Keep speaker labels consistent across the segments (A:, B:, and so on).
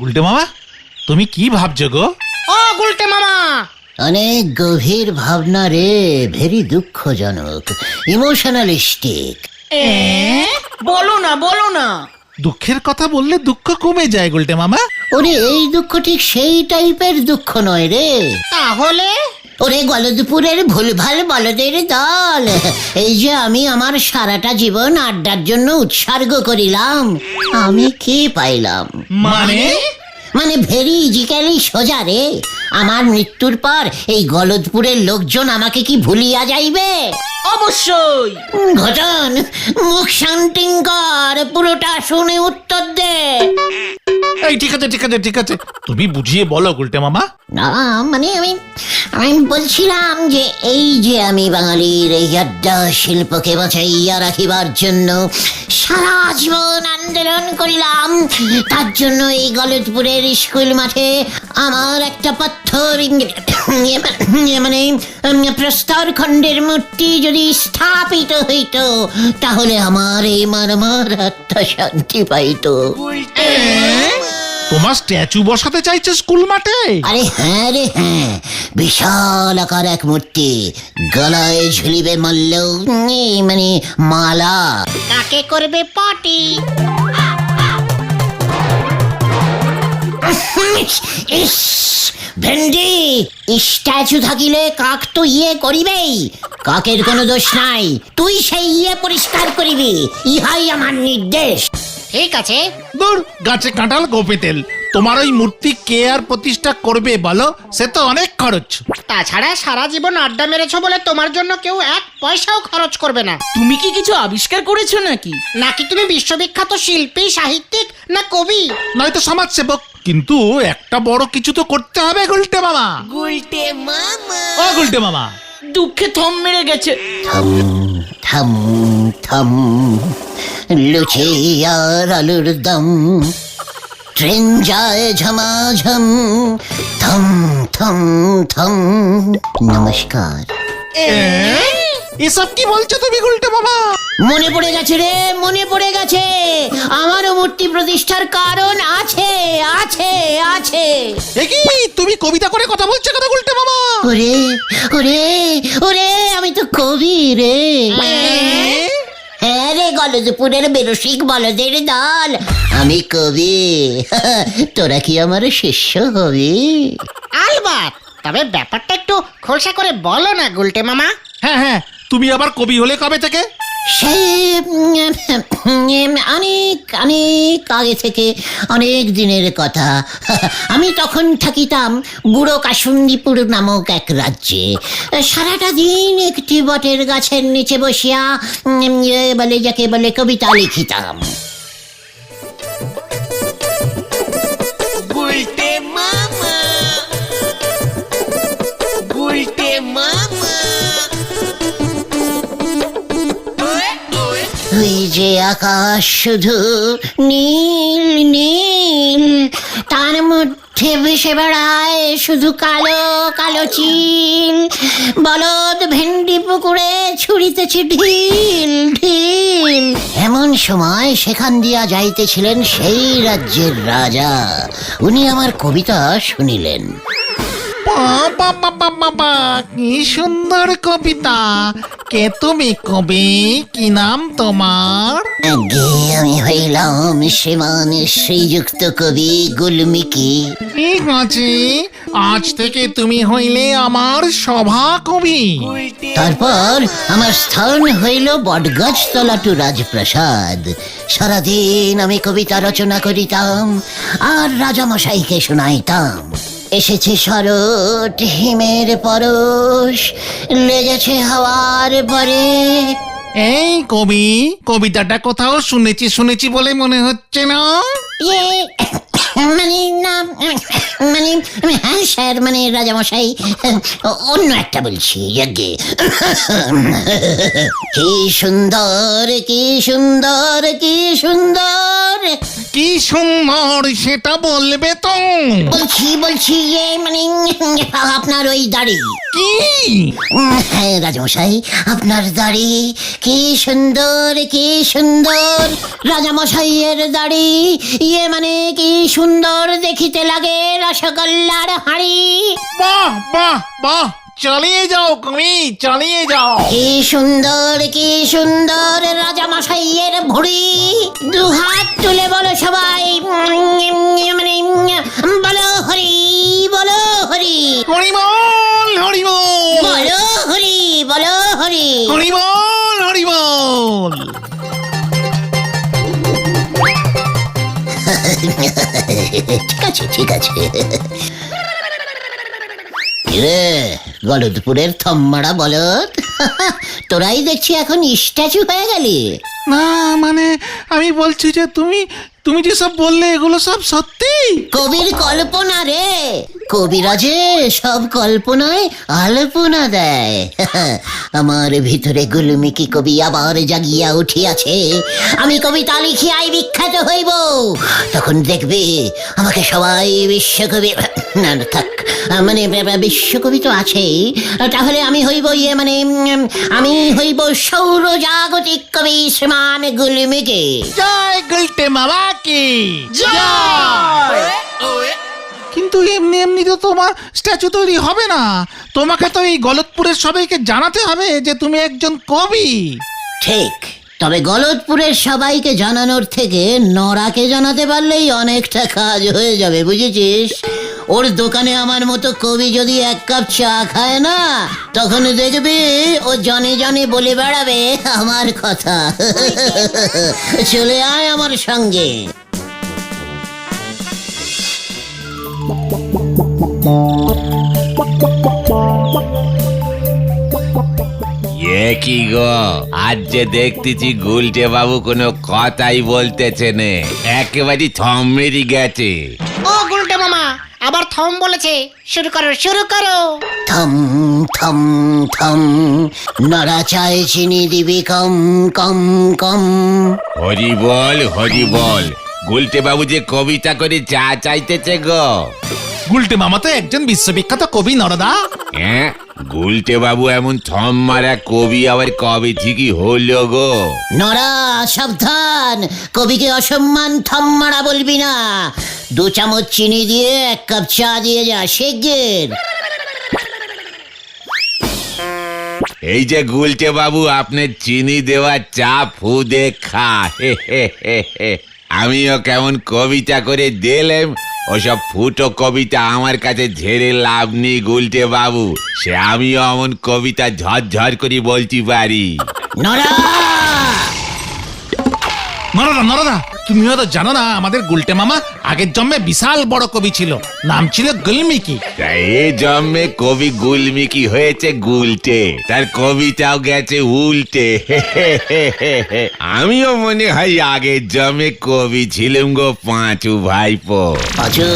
A: উল্টে মামা তুমি কি ভাবছ গো?
B: ও গুলটে মামা।
C: অনেক গভীর ভাবনা রে ভেরি দুঃখজনক ইমোশনালিস্টিক
B: বলো না বলো না।
A: দুঃখের কথা বললে দুঃখ কমে যায় গুলটে মামা।
C: ওরে এই দুঃখ ঠিক সেই টাইপের দুঃখ নয় রে।
B: তাহলে?
C: ওরে গলদপুরের ভুলভাল বলদের দল। এই যে আমি আমার সারাটা জীবন আড্ডার জন্য উৎসর্গ করিলাম আমি কি পাইলাম?
A: মানে?
C: মানে ভেরি ইজিক্যালি সোজা রে। আমার মৃত্যুর পর এই গলদপুরের লোকজন আমাকে কি ভুলিয়া যাইবে?
B: অবশ্যই।
C: ঘটন মুখ শান্তিং কর পুরোটা শুনে উত্তর দে।
A: এই ঠিক আছে ঠিক আছে ঠিক আছে। তুমি বুঝিয়ে বলো গুলটে মামা।
C: না মানে আমি আমি বলছিলাম যে এই যে আমি বাঙালির এই আড্ডা শিল্পকে বাঁচাইয়া রাখিবার জন্য সারা জীবন আন্দোলন করিলাম তার জন্য এই গলতপুরের স্কুল মাঠে আমার একটা পাথর মানে উম, প্রস্তর খণ্ডের মূর্তি যদি স্থাপিত হইত তাহলে আমার এই মারমার আত্মা শান্তি পাইতো
A: তোমার স্ট্যাচু বসাতে চাইছে স্কুল মাঠে?
C: আরে হ্যাঁ রে হ্যাঁ। বিশাল আকার এক মূর্তি। গলায় ঝুলিবে মল্ল এই মানে মালা।
B: কাকে করবে পার্টি
C: ইস ভেন্ডি। স্ট্যাচু থাকিলে কাক তো ইয়ে করিবেই? কাকের কোনো দোষ নাই। তুই সেই ইয়ে পরিষ্কার করিবি। ইহাই আমার নির্দেশ।
B: ঠিক আছে।
A: দূর গাছে কাঁঠাল গোপে তেল। তোমার ওই মূর্তি কে আর প্রতিষ্ঠা করবে বলো? সে তো অনেক খরচ।
B: তাছাড়া সারা জীবন আড্ডা মেরেছো বলে তোমার জন্য কেউ এক পয়সাও খরচ করবে না।
D: তুমি কি কিছু আবিষ্কার করেছ নাকি?
B: নাকি তুমি বিশ্ববিখ্যাত শিল্পী সাহিত্যিক না কবি?
A: নয়তো সমাজ সেবক কিন্তু একটা বড় কিছু তো করতে হবে গুলটে মামা।
D: গুলটে মামা।
A: ও গুলটে মামা।
D: দুঃখে থম মেরে গেছে।
C: থম থম থম। লুচি আর আলুর দম ট্রেন যায় ঝমাঝম থম থম থম নমস্কার
A: এসব কি বলছো তুমি গুলটে বাবা?
C: মনে পড়ে গেছে রে মনে পড়ে গেছে। আমারও মূর্তি প্রতিষ্ঠার কারণ আছে আছে আছে।
A: কি? তুমি কবিতা করে কথা বলছো কথা গুলটে বাবা?
C: ওরে ওরে ওরে আমি তো কবি রে। হ্যাঁ রে গলদপুরের বেরসিক বলদের দল। আমি কবি। তোরা কি আমার শিষ্য হবি?
B: আলবাত তবে ব্যাপারটা একটু খোলসা করে বলো না গুলটে মামা।
A: হ্যাঁ হ্যাঁ তুমি আবার কবি হলে কবে থেকে?
C: সে অনেক অনেক আগে থেকে অনেক দিনের কথা। আমি তখন থাকিতাম বুড়ো কাসুন্দিপুর নামক এক রাজ্যে। সারাটা দিন একটি বটের গাছের নিচে বসিয়া বলে যাকে বলে কবিতা লিখিতাম। ওই যে আকাশ শুধু নীল নীল, তার মধ্যে ভেসে বেড়ায় শুধু কালো কালো চিল। বলদ ভেন্ডি পুকুরে ছুড়িতেছে ঢিল ঢিল। এমন সময় সেখান দিয়া যাইতেছিলেন সেই রাজ্যের রাজা। উনি আমার কবিতা শুনিলেন।
A: বাবা বাবা বাবা কি সুন্দর কবিতা। কে তুমি কবি? কি নাম তোমার?
C: আগে আমি হইলাম শ্রীমান শ্রীযুক্ত কবি গুলমিকি।
A: ঠিক আছে আজ থেকে তুমি হইলে আমার সভা কবি।
C: তারপর আমার স্থান হইল বটগাছ তলা টু রাজপ্রাসাদ। সারাদিন আমি কবিতা রচনা করিতাম আর রাজামশাইকে শোনাইতাম। এসেছে শরৎ, হিমের পরশ, লেগেছে হাওয়ার পরে
A: এই কবি, কবিতাটা কোথাও শুনেছি শুনেছি বলে মনে হচ্ছে না?
C: ইয়ে মানে না মানে হ্যাঁ স্যার মানে রাজামশাই অন্য একটা বলছি যজ্ঞে কি সুন্দর কি সুন্দর কি সুন্দর
A: কি সুন্দর সেটা বলবে তো
C: বলছি বলছি যে মানে আপনার ওই দাড়ি
A: কি
C: হ্যাঁ রাজামশাই আপনার দাড়ি কি সুন্দর কি সুন্দর রাজামশাইয়ের দাড়ি ইয়ে মানে কি সুন্দর দেখিতে লাগে রসগোল্লার হাড়ি?
A: বাহ বাহ বাহ চালিয়ে যাও তুমি চালিয়ে যাও।
C: কি সুন্দর কি সুন্দর রাজামশাইয়ের ভুড়ি। দু হাত তুলে বলো সবাই উম, মানে উম, বলো হরি বলো হরি।
A: হরিবল হরিবল
C: বলো হরি বলো হরি।
A: হরিবল হরিবল
C: ঠিক আছে ঠিক আছে। রে গলদপুরের থম্মাড়া বলদ? তোরাই দেখছি এখন স্ট্যাচু হয়ে গেলি।
A: না মানে আমি বলছি যে তুমি তুমি যে সব বললে এগুলো সব সত্যি?
C: কবির কল্পনা রে। কবিরাজে সব কল্পনায় আলপনা দেয়। আমার ভিতরে গুলমিকি কবি আবার জাগিয়া উঠিয়াছে। আমি কবিতা লিখিয়াই বিখ্যাত হইব। তখন দেখবে আমাকে সবাই বিশ্বকবি না থাক। মানে বিশ্বকবি তো আছেই তাহলে আমি হইব ইয়ে মানে আমি হইব সৌরজাগতিক কবি শ্রীমান গুলমিকি।
A: জয় মামা কি। কিন্তু এমনি এমনি তো তোমার স্ট্যাচু তৈরি হবে না। তোমাকে তো এই গলতপুরের সবাইকে জানাতে হবে যে তুমি একজন কবি।
C: ঠিক তবে গলতপুরের সবাইকে জানানোর থেকে নরাকে জানাতে পারলেই অনেকটা কাজ হয়ে যাবে বুঝেছিস? ওর দোকানে আমার মতো কবি যদি এক কাপ চা খায় না তখন দেখবি ও জনে জনে বলে বেড়াবে আমার কথা। চলে আয় আমার সঙ্গে।
E: এ কি গো? আজ যে দেখতেছি গুলটে বাবু কোনো কথাই বলতেছে নে। একেবারে থম মেরি গেছে।
B: ও গুলটে মামা আবার থম বলেছে। শুরু করো শুরু করো।
C: থম থম থম নরা চায় চিনি দিবি কম কম কম।
E: হরি বল হরি বল। গুলটে বাবু যে কবিতা করে চা চাইতেছে গো।
A: গুলটে মামা তো একজন বিশ্ববিখ্যাত কবি নরদা।
E: হ্যাঁ গুলটে বাবু এমন থম মারা কবি আবার কবে ঠিকই হলো গো।
C: নরা সাবধান কবিকে অসম্মান থম মারা বলবি না। দু চামচ চিনি দিয়ে এক কাপ চা দিয়ে যা শেখের
E: এই যে গুলটে বাবু আপনার চিনি দেওয়া চা ফুদে খা হে হে হে হে। আমিও কেমন কবিতা করে দিলেম। ওসব ফুটো কবিতা আমার কাছে ঝেড়ে লাভ নেই গুলটে বাবু। সে আমিও এমন কবিতা ঝরঝর করে বলতে পারি।
C: নরা
A: নরদা নরদা! তুমিও তো জানো না আমাদের গুলটে মামা আগের জন্মে বিশাল বড় কবি ছিল। নাম ছিল গুলমিকি।
E: এই এ জন্মে কবি গুলমিকি হয়েছে গুলটে। তার কবিতাও গেছে উল্টে। আমিও মনে হয় আগে জমে কবি ছিলাম গো পাঁচু ভাইপো।
C: পাঁচু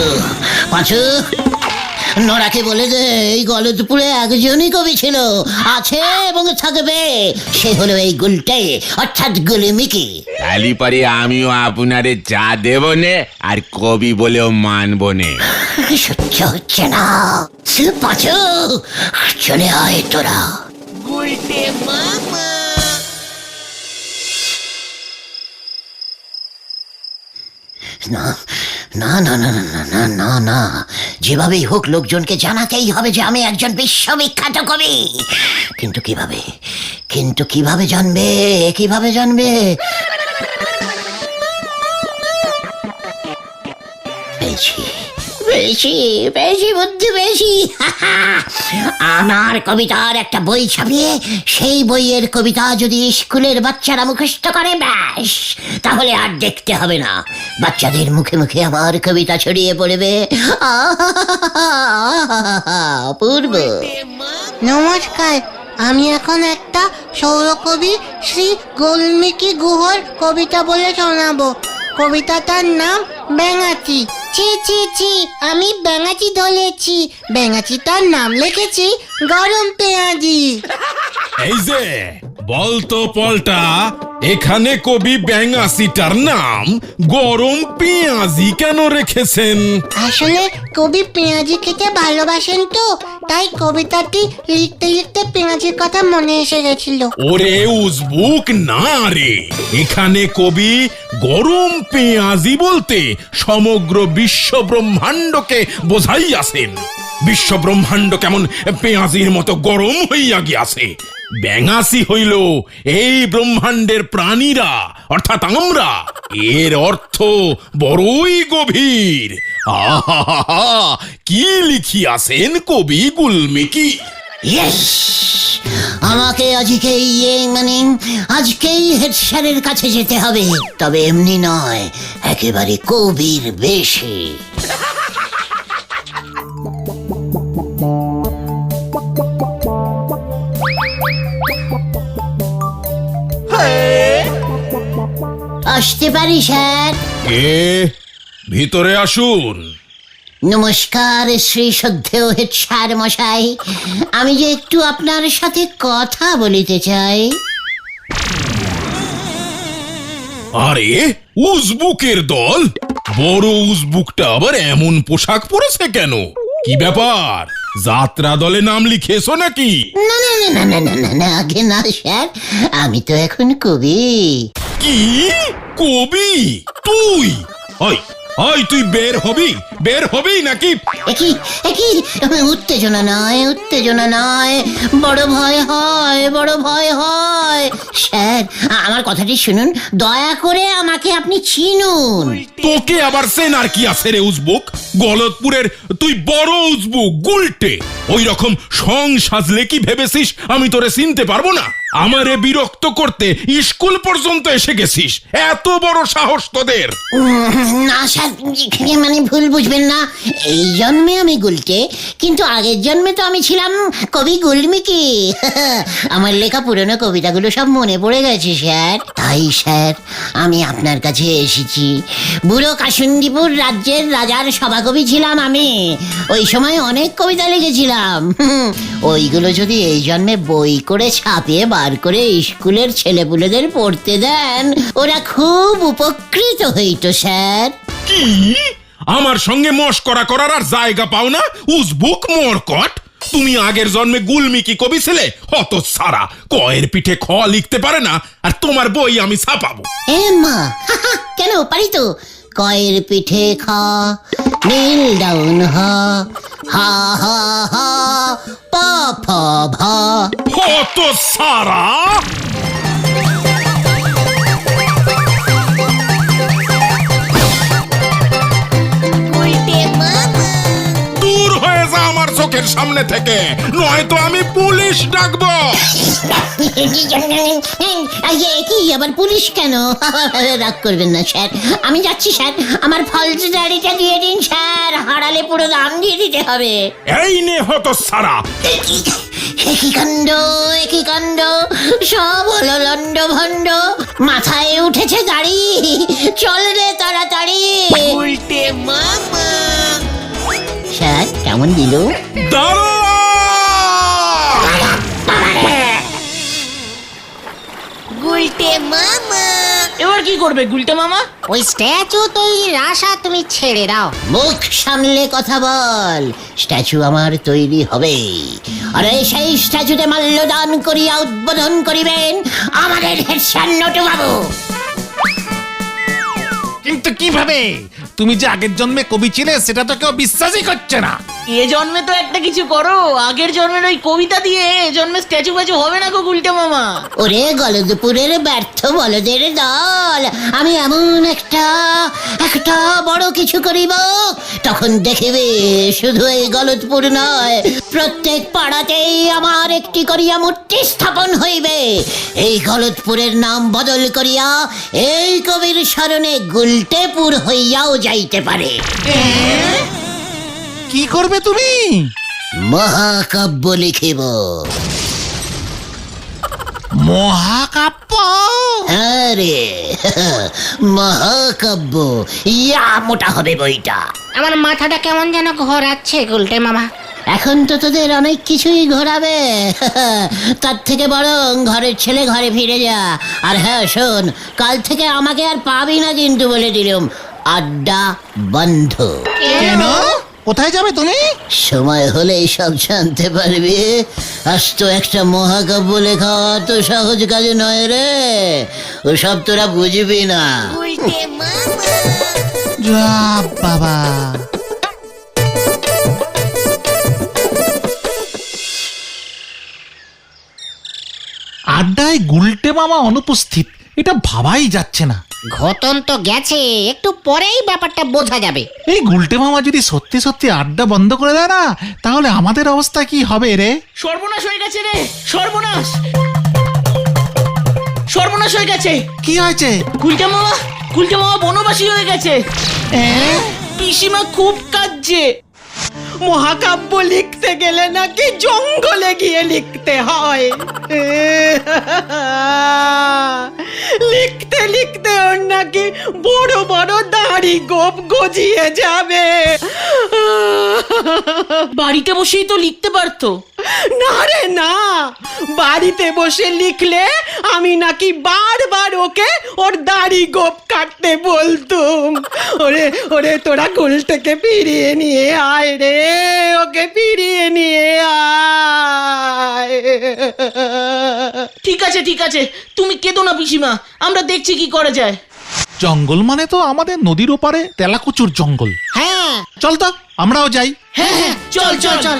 C: পাঁচু। নরাকে বলে দে এই গলদপুরে একজনই কবি ছিল। আছে এবং থাকবে। সে হলো এই গুলটে অর্থাৎ গুলিমিকি।
E: তালি পরে আমিও আপনারে চা দেব নে আর কবি বলেও মানব নে।
C: সহ্য হচ্ছে না। পাঁচু চলে আয় তোরা।
D: গুলটে মামা।
C: না না না না না না না না যেভাবেই হোক লোকজনকে জানাতেই হবে যে আমি একজন বিশ্ববিখ্যাত কবি। কিন্তু কীভাবে? কিন্তু কীভাবে জানবে? কীভাবে জানবে? পেয়েছি পেয়েছি পেয়েছি বুদ্ধি পেয়েছি আমার কবিতার একটা বই ছাপিয়ে সেই বইয়ের কবিতা যদি স্কুলের বাচ্চারা মুখস্থ করে, ব্যাস। তাহলে আর দেখতে হবে না। বাচ্চাদের মুখে মুখে আমার কবিতা ছড়িয়ে পড়বে। অপূর্ব
F: নমস্কার। আমি এখন একটা সৌরকবি শ্রী গোলমিকি গুহর কবিতা বলে শোনাবো। কবিতাটার নাম ব্যাঙাচি ছি ছি ছি আমি ব্যাঙাচি ধরেছি ব্যাঙাচিটার নাম লিখেছি গরম পেঁয়াজি।
G: এই যে বলতো পলটা এখানে কবি ব্যাঙাসিটার নাম গরম পেঁয়াজি কেন রেখেছেন?
F: আসলে কবি পেঁয়াজি খেতে ভালোবাসেন তো তাই কবিতাটি লিখতে লিখতে পেঁয়াজির কথা মনে এসে গেছিল।
G: ওরে উজবুক না রে এখানে কবি গরম পেঁয়াজি বলতে সমগ্র বিশ্ব ব্রহ্মাণ্ডকে বোঝাইয়াছেন। বিশ্ব ব্রহ্মাণ্ড কেমন পেঁয়াজির মতো গরম হইয়া গিয়াছে। ব্যাঙাসি হইল এই ব্রহ্মাণ্ডের প্রাণীরা, অর্থাৎ আমরা। এর অর্থ বড়ই গভীর। আহা কি লিখিয়াছেন কবি গুলমিকি?
C: ইয়েস আমাকে আজকেই এই মানে আজকেই হেড স্যারের কাছে যেতে হবে। তবে এমনি নয় একেবারে কবির বেশি। আসতে পারি স্যার?
G: কে ভিতরে আসুন।
C: নমস্কার শ্রী সদ্ধেয় স্যার মশাই। আমি যে একটু আপনার সাথে কথা বলিতে চাই।
G: আরে উজবুকের দল? বড় উজবুকটা আবার এমন পোশাক পরেছে কেন? কি ব্যাপার? যাত্রা দলে নাম লিখেছো নাকি?
C: না না না না না না না আগে না স্যার। আমি তো এখন কবি।
G: কি? কবি? তুই? হয় ওই তুই বের হবি? বের হবি নাকি?
C: একই একই উত্তেজনা নয় উত্তেজনা নয় বড় ভয় হয় বড় ভয় হয়। স্যার আমার কথাটি শুনুন। দয়া করে আমাকে আপনি চিনুন।
G: তোকে আবার সেনার কি আছে রে উজবুক? গলতপুরের তুই বড় উজবুক গুলটে। ওই রকম সং সাজলে কি ভেবেছিস? আমি তোরে চিনতে পারব না। আমারে বিরক্ত করতে স্কুল পর্যন্ত এসে গেছিস। এত বড় সাহস তোদের।
C: মানে ভুল বুঝবেন না। এই জন্মে আমি গুলকে কিন্তু আগের জন্মে তো আমি ছিলাম কবি গুলমিকি। আমার লেখা পুরনো কবিতাগুলো সব মনে পড়ে গেছে, স্যার। তাই, স্যার, আমি আপনার কাছে এসেছি। বুড়ো কাসুন্দিপুর রাজ্যের রাজার সভাকবি ছিলাম আমি। ওই সময় অনেক কবিতা লিখেছিলাম। ওইগুলো যদি এই জন্মে বই করে ছাপিয়ে বার করে স্কুলের ছেলেপুলেদের পড়তে দেন। ওরা খুব উপকৃত হইতো স্যার।
G: কি? আমার সঙ্গে মস্করা করার আর জায়গা পাও না? উজবুক মরকট। তুমি আগের জন্মে গুলমিকি কবি ছেলে? হত সারা কয়ের পিঠে খ লিখতে পারে না আর তোমার বই আমি ছাপাবো।
C: এ মা কেন? পারি তো। কয়ের পিঠে খ নীল ডাউন হ হা হা হা। প ফা ভা।
G: হত সারা? চোখের সামনে থেকে। নয়তো আমি পুলিশ ডাকবো।
C: কি আবার পুলিশ কেন? রাগ করবেন না স্যার। আমি যাচ্ছি স্যার। আমার দিয়ে দিন স্যার। হারালে পুরো দাম দিয়ে দিতে হবে।
G: এই নে হত সারা।
C: একই কাণ্ড একই কাণ্ড সব হলো লন্ড ভণ্ড মাথায় উঠেছে গাড়ি। চল রে কেমন দিল?
G: দাঁড়া
D: মামা।
B: এবার কি করবে গুলটে মামা?
F: ওই স্ট্যাচু তৈরির আশা তুমি ছেড়ে দাও।
C: মুখ সামলে কথা বল। স্ট্যাচু আমার তৈরি হবে। আরে সেই স্ট্যাচুতে মাল্যদান করিয়া উদ্বোধন করিবেন আমাদের হেড স্যার বাবু
A: কিন্তু কীভাবে? তুমি যে আগের জন্মে কবি ছিলে সেটা তো কেউ বিশ্বাসই করছে না।
B: এ জন্মে তো একটা কিছু করো। আগের জন্মের ওই কবিতা দিয়ে এ জন্মে স্ট্যাচু ফ্যাচু হবে না গো গুলটে মামা?
C: ওরে গলদপুরের ব্যর্থ বলদের দল আমি এমন একটা একটা বড় কিছু করিব তখন দেখিবে শুধু এই গলদপুর নয় প্রত্যেক পাড়াতেই আমার একটি করিয়া মূর্তি স্থাপন হইবে। এই গলদপুরের নাম বদল করিয়া এই কবির স্মরণে গুলটেপুর হইয়াও যাইতে পারে।
A: কি করবে তুমি?
C: মহাকাব্য লিখিব।
A: মহাকাব্য?
C: আরে মহাকাব্য। ইয়া মোটা হবে বইটা।
F: আমার মাথাটা কেমন যেন ঘোরাচ্ছে গুলটে মামা।
C: এখন তো তোদের অনেক কিছুই ঘোরাবে। তার থেকে বরং ঘরের ছেলে ঘরে ফিরে যা। আর হ্যাঁ শোন কাল থেকে আমাকে আর পাবি না কিন্তু বলে দিলাম। আড্ডা বন্ধ।
A: কেন? কোথায় যাবে তুমি?
C: সময় হলেই সব জানতে পারবে। আজ তো একটা মহাকাব্য লেখা তো সহজ কাজ নয় রে। ওসব তোরা বুঝবি না।
D: উল্টে মামা।
A: যা বাবা। আড্ডায় গুলটে মামা অনুপস্থিত। এটা ভাবাই যাচ্ছে না।
F: ঘটন তো গেছে একটু পরেই ব্যাপারটা বোঝা যাবে।
A: এই গুলটে মামা যদি সত্যি সত্যি আড্ডা বন্ধ করে দেয় না তাহলে আমাদের অবস্থা কি হবে রে?
B: সর্বনাশ হয়ে গেছে রে সর্বনাশ। সর্বনাশ হয়ে গেছে।
A: কি হয়েছে?
B: গুলটে মামা গুলটে মামা বনবাসী হয়ে গেছে। পিসিমা খুব কাঁদছে।
H: মহাকাব্য লিখতে গেলে নাকি জঙ্গলে গিয়ে লিখতে হয়? লিখতে লিখতে ওর নাকি বড় বড় দাড়ি গোপ গজিয়ে যাবে।
B: বাড়িতে বসেই তো লিখতে পারতো।
H: না রে না। বাড়িতে বসে লিখলে আমি নাকি বারবার ওকে ওর দাড়ি গোপ কাটতে বলতুম। ওরে ওরে তোরা গুলটাকে ফিরিয়ে নিয়ে আয় রে। ওকে ফিরিয়ে নিয়ে আয়
B: ঠিক আছে ঠিক আছে। তুমি কেঁদো না পিসিমা। আমরা দেখছি কি করা যায়।
A: জঙ্গল মানে তো আমাদের নদীর ওপারে তেলাকুচুর জঙ্গল।
F: হ্যাঁ।
A: চল তো আমরাও যাই।
B: হ্যাঁ হ্যাঁ চল চল চল।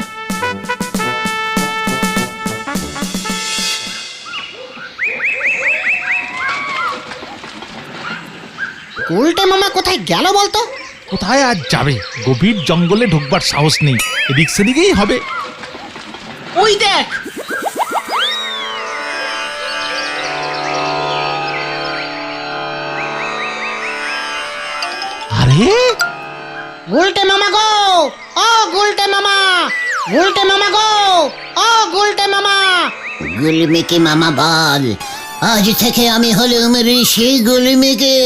F: গুলটে মামা কোথায় গেল বলতো?
A: কোথায় আজ যাবে? গভীর জঙ্গলে ঢুকবার সাহস নেই। এদিক সেদিকেই হবে।
B: ওই দেখ!
A: আরে?
F: গুলটে মামা গো! ও গুলটে মামা! গুলটে মামা গো! ও গুলটে মামা!
C: গুলমিকে মামা বল। আজ থেকে আমি হলুম ঋষি গুলমিকে।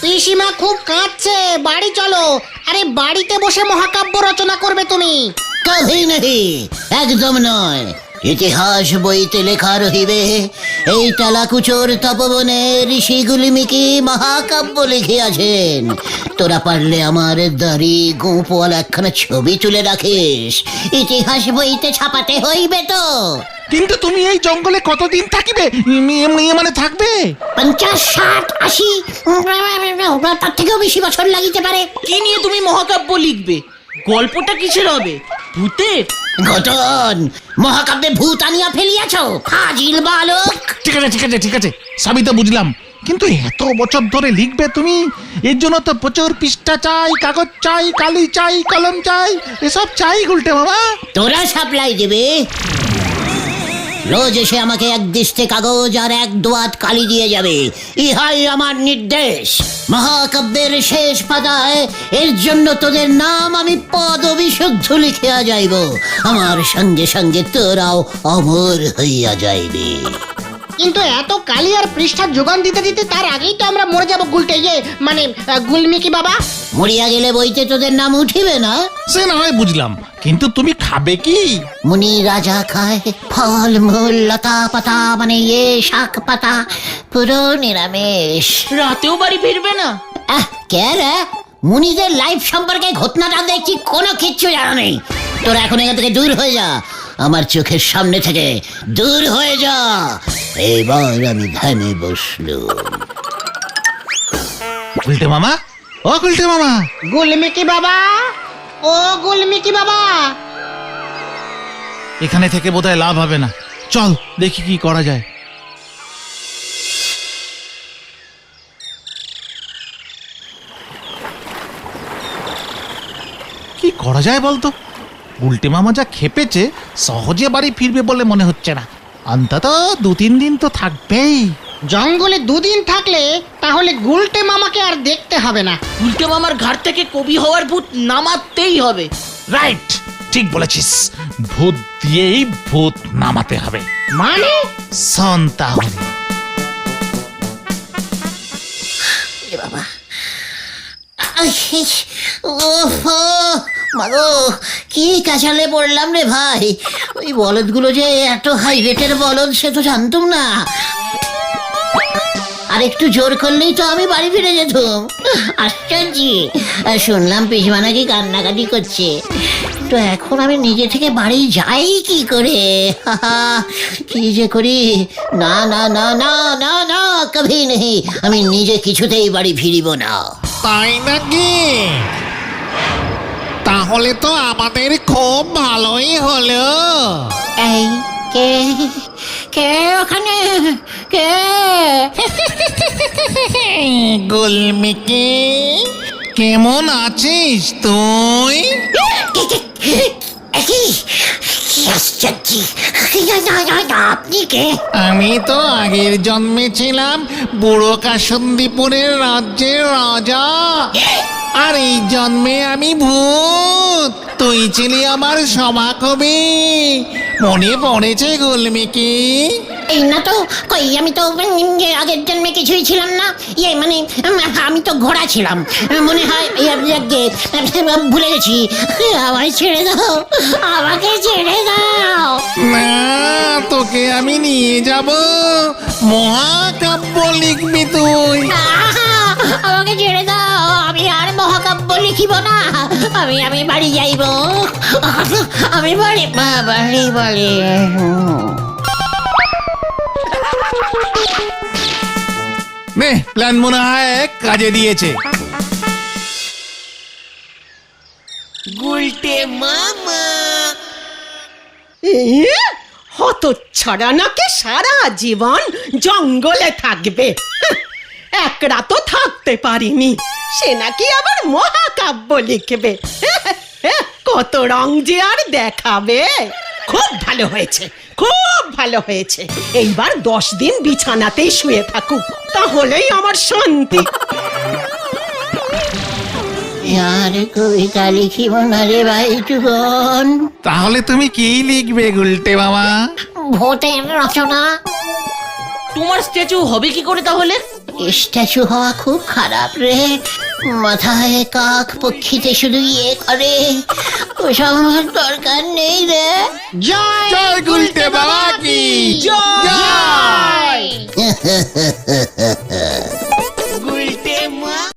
F: পিসিমা খুব কাঁদছে। বাড়ি চলো। আরে বাড়িতে বসে মহাকাব্য রচনা করবে তুমি।
C: কভি নেই একদম নয়। ইতিহাস বইতে লেখা রহিবে এই টালাকুচোর তপবনে ঋষি গুলিমিকি মহাকাব্য লিখিয়াছেন তোরা পারলে আমার দাড়ি গোপওয়ালা একখানা ছবি তুলে রাখিস। ইতিহাস বইতে ছাপাতে হইবে তো।
A: কিন্তু তুমি এই জঙ্গলে কতদিন থাকিবে? মানে থাকবে?
C: পঞ্চাশ ষাট আশি তার থেকেও বেশি বছর লাগিতে পারে।
B: কি নিয়ে তুমি মহাকাব্য লিখবে? গল্পটা কিসের হবে? ভূতের?
C: ঘটন। মহাকাব্যে ভূত আনিয়া ফেলিয়াছ? ফাজিল বালক।
A: ঠিক আছে ঠিক আছে ঠিক আছে। সবই তো বুঝলাম। কিন্তু এত বছর ধরে লিখবে তুমি? এর জন্য তো প্রচুর পৃষ্ঠা চাই কাগজ চাই কালি চাই কলম চাই এসব চাই গুলটে বাবা
C: তোরা সাপ্লাই দেবে। রোজ এসে আমাকে এক দৃষ্টে কাগজ আর এক দোয়াত কালি দিয়ে যাবে। ইহাই আমার নির্দেশ। মহাকাব্যের শেষ পাতায় এর জন্য তোদের নাম আমি পদবিশুদ্ধ লিখিয়া যাইব। আমার সঙ্গে সঙ্গে তোরাও অমর হইয়া যাইবে।
F: কিন্তু এত কালি আর পৃষ্ঠার যোগান দিতে দিতে তার আগেই তো আমরা মরে যাব গুলটে ইয়ে মানে আহ, গুলমিকি বাবা।
C: মরিয়া গেলে বইতে তোদের নাম উঠিবে না?
A: সে না হয় বুঝলাম কিন্তু তুমি খাবে কি?
C: মুনি রাজা খায় ফল মূল লতা পাতা মানে ইয়ে শাক পাতা পুরো নিরামিষ।
B: রাতেও বাড়ি ফিরবে না?
C: আহ কে রে? মুনিদের লাইফ সম্পর্কে ঘটনাটা দেখছি কোনো কিচ্ছু জানা নেই। তোরা এখন এখান থেকে দূর হয়ে যা। আমার চোখের সামনে থেকে দূর হয়ে যা। এবার আমি ধ্যানে বসলুম।
A: গুলটে মামা? ও গুলটে মামা।
F: গুলমিকি বাবা? ও গুলমিকি বাবা?
A: এখানে থেকে বোধহয় লাভ হবে না। চল দেখি কি করা যায়। কি করা যায় বলতো? উল্টে মামা যা খেপেছে সহজে বাড়ি ফিরবে বলে মনে হচ্ছে না। অন্তত দু তিন দিন তো থাকবেই।
F: জঙ্গলে দুদিন থাকলে তাহলে গুলটে মামাকে আর দেখতে হবে না।
B: উল্টে মামার ঘাট থেকে কবি হওয়ার ভূত নামাতেই হবে।
A: রাইট
F: ঠিক বলেছিস। ভূত দিয়েই ভূত নামাতে হবে।
I: মানে?
F: শোন তাহলে
C: ওফ মাগো কি কাঁচালে পড়লাম রে ভাই? ওই বলদগুলো যে এত হাই রেটের বলদ, সে তো জানতুম না। আর একটু জোর করলেই তো আমি বাড়ি ফিরে আশ্চর্য। শুনলাম পিসমা নাকি কান্নাকাটি করছে। তো এখন আমি নিজে থেকে বাড়ি যাই কি করে? কি যে করি? না না না না না না, কভি নেই। আমি নিজে কিছুতেই বাড়ি ফিরিব না।
A: তাই নাকি? তাহলে তো আমাদের খুব ভালোই হলো।
C: এই কে? কে ওখানে? কে?
A: গুলমিকে কেমন আছিস তুই?
C: আপনি কে?
A: আমি তো আগের জন্মে ছিলাম বুড়ো কাসন্দীপুরের রাজ্যের রাজা। আর এই জন্মে আমি ভূত। তুই ছিলি আমার সমা কবি। মনে পড়েছে গুলমিকি?
C: এই না তো কই আমি তো উম, যে আগের জন্মে কিছুই ছিলাম না। ইয়ে মানে উম, আমি তো ঘোড়া ছিলাম। মনে হয় ইয়ে, ইয়ে, যে, ভুলে গেছি। আমায় ছেড়ে দাও আমাকে ছেড়ে দাও।
A: না তোকে আমি নিয়ে যাব। মহাকাব্য লিখবি তুই।
C: আহা! লিখিব না। আমি আমি বাড়ি যাইব। আমি বাড়ি বাড়ি বাড়ি
F: নে প্ল্যান মনে হয় কাজে দিয়েছে।
H: হত ছাড়া নাকি সারা জীবন জঙ্গলে থাকবে? এক রাতও থাকতে পারিনি। সে নাকি আবার মহাকাব্য লিখবে। কত রং যে আর দেখাবে। খুব ভালো হয়েছে খুব ভালো হয়েছে। এইবার দশ দিন বিছানাতেই শুয়ে থাকুক তাহলেই আমার শান্তি।
C: আর কবিতা লিখিব না রে ভাই টুকন
F: তাহলে তুমি কি লিখবে গুলটে মামা?
C: ভোটের রচনা।
B: তোমার স্ট্যাচু হবে কি করে তাহলে?
C: স্ট্যাচু হওয়া খুব খারাপ রে। মাথায় কাক পক্ষীতে শুধু ইয়ে করে। ওসব আমার দরকার নেই রে।
F: জয় গুলটে বাবা কি। জয়।